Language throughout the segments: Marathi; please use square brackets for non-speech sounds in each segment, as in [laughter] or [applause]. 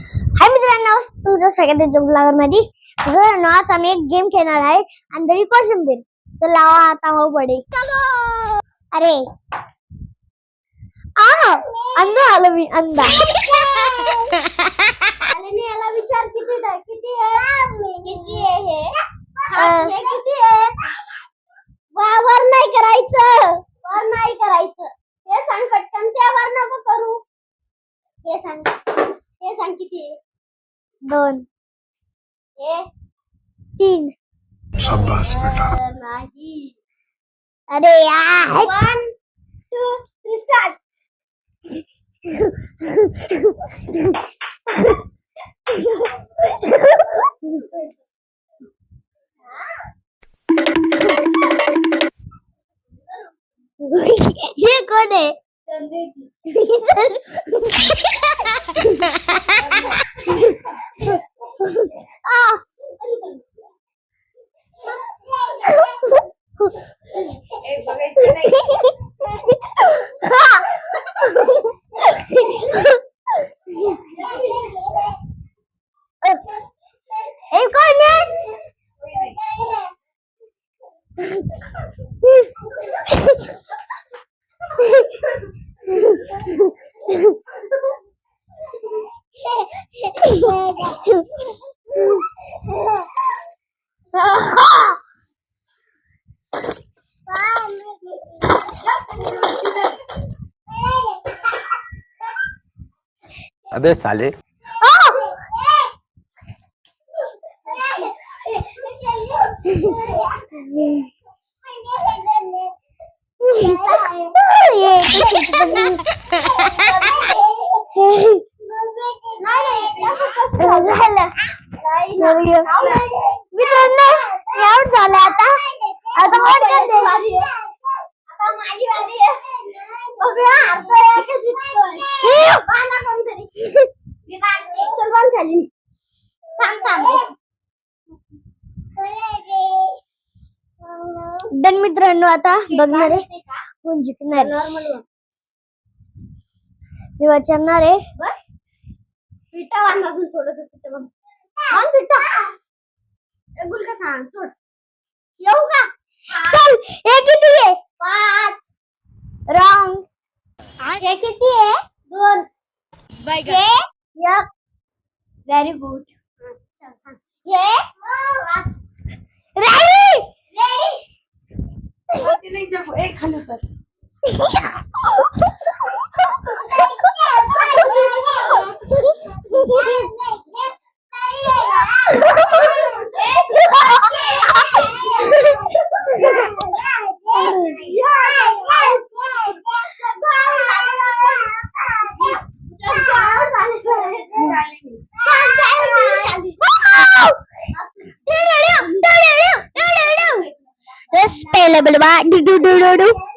हाय मित्रांनो तुमचं स्वागत आहे जोगलागरमध्ये मित्रांनो आज आम्ही एक गेम खेळणार आहे अंधळी कोशिंबीर. तर लावा आता मग पडे. अरे. आ अंधा आलो मी अंधा. [laughs] दोन हे तीन शाबाश बेटा नाही अरे यार वन टू थ्री स्टार्ट हे eh, bagaimana na Acorn अबे साले चल बांध शालिनी. थांब थांब. डन मित्रांनो आता बघणार आहे. कोण जिंकणार आहे. वाचणार आहे. पिठा बांधा अजून थोडस पिठा बांध बांध पिठा. ए, गुलका सांग सोड. येऊ का? चल हे किती आहे? पाच. रॉंग. हे किती आहे? दोन. हे एक व्हेरी गुड हे ready [laughs] Spell ba do do do do do.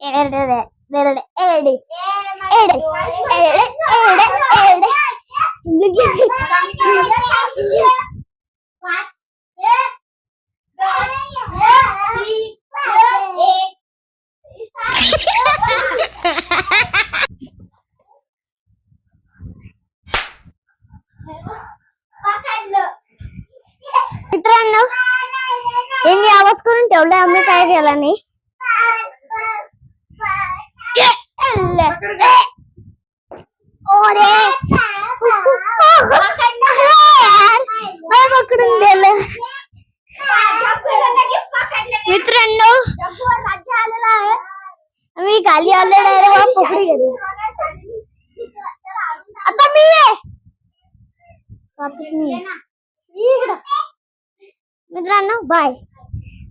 എഴുതത് आवाज करून ठेवलाय आम्ही काय केला नाही. पकडून दिलं. मित्रांनो आम्ही खाली आले डायरेक्ट पकडू गेले. आता मी आहे वापस मी मित्रांनो बाय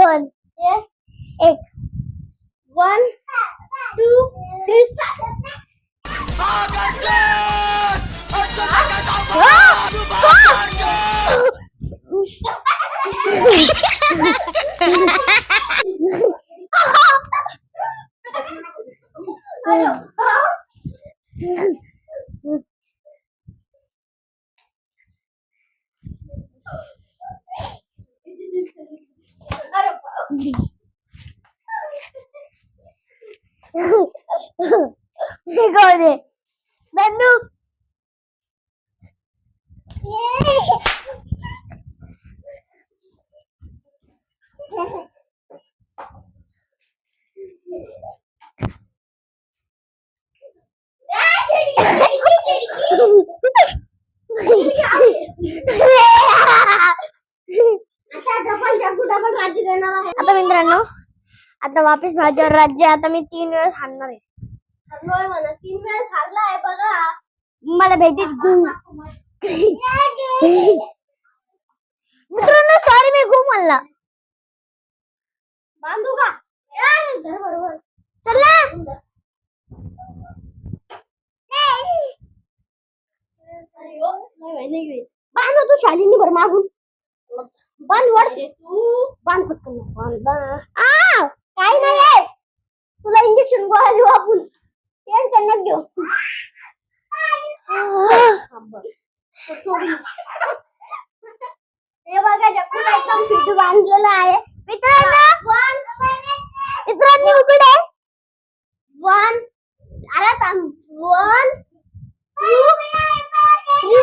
दोन एक one two three Ricordi, Bennu. Yeah. कोण आहे आता मित्रांनो आता वापस माझ्यावर राज्य आता मी तीन वेळेस हारणार आहे. हरलोय म्हणा तीन वेळेस हारला आहे बघा. मला भेटेल मित्रांनो सॉरी मी गुम म्हणला. बांधू का? बरोबर. चला. बांध तू शालीनी भर मागून. बांध वरते. तू काय नाही आहे तुला इंजेक्शन गोळ्या देऊ आपण टेन्शन नको घेऊ हे बघा जग्गूला एकदम फिट बांधलेलं आहे मित्रांनो मित्रांनो इकडे वन अरे थांब वन टू थ्री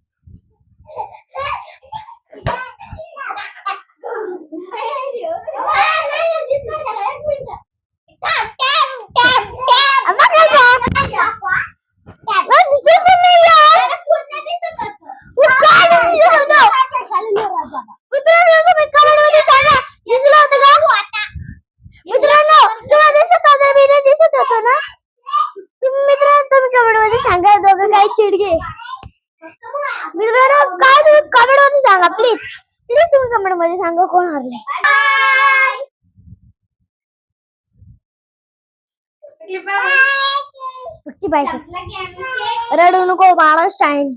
मित्रांनो काय तुम्ही कमेंटमध्ये सांगा प्लीज प्लीज तुम्ही कमेंटमध्ये सांगा कोण हरले बाय रडू नको बाळा स्टँड